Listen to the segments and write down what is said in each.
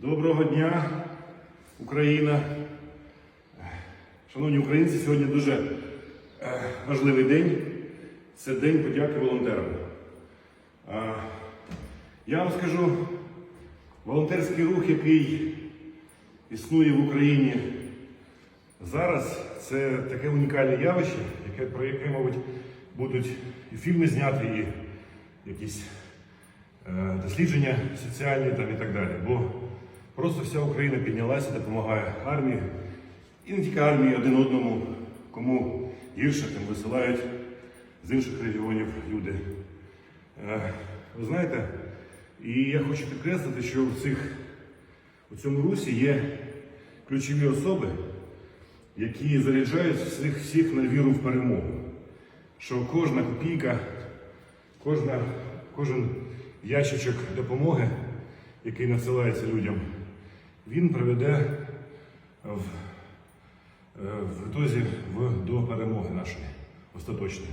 Доброго дня, Україна. Шановні українці, сьогодні дуже е, важливий день. Це День подяки волонтерам. Я вам скажу, волонтерський рух, який існує в Україні зараз, це таке унікальне явище, яке, про яке, мабуть, будуть і фільми зняти, і якісь е, дослідження соціальні там і так далі. Бо просто вся Україна піднялася, допомагає армії. І не тільки армії один одному, кому гірше, тим висилають з інших регіонів люди. Е, Ви знаєте, і я хочу підкреслити, що в цих, у цьому русі є ключові особи, які заряджають всіх, всіх на віру в перемогу. Що кожна копійка, кожна, кожен ящичок допомоги, який надсилається людям, він приведе в, е, в ітозі в, до перемоги нашої остаточної.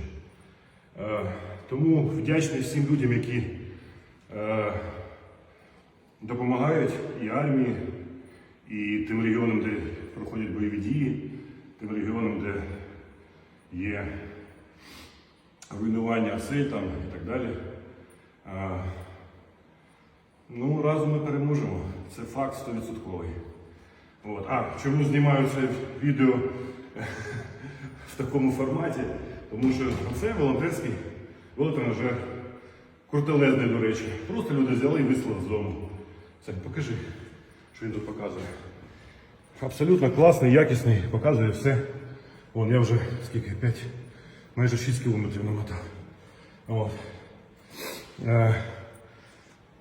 Е, Тому вдячний всім людям, які е, допомагають і армії, і тим регіонам, де проходять бойові дії, тим регіонам, де є руйнування осель там і так далі. Ну, разом ми переможемо. Це факт 100%. От. А, чому знімаю це відео в такому форматі? Тому що це волонтерський велотренажер. Крутелезний, до речі. Просто люди взяли і вислали з дому. Це покажи, що він тут показує. Абсолютно класний, якісний, показує все. Вон, я вже скільки? 5, майже 6 кілометрів намотав. От.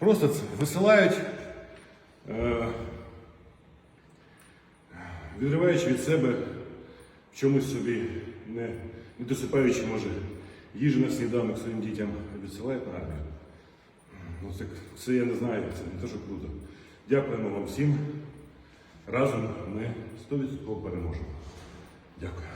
Просто це висилають, е, відриваючи від себе в чомусь собі, не, не досипаючи, може, їжі на сніданок своїм дітям, відсилають на армію. Ну, це, це я не знаю, це не що круто. Дякуємо вам всім. Разом ми 100% переможемо. Дякую.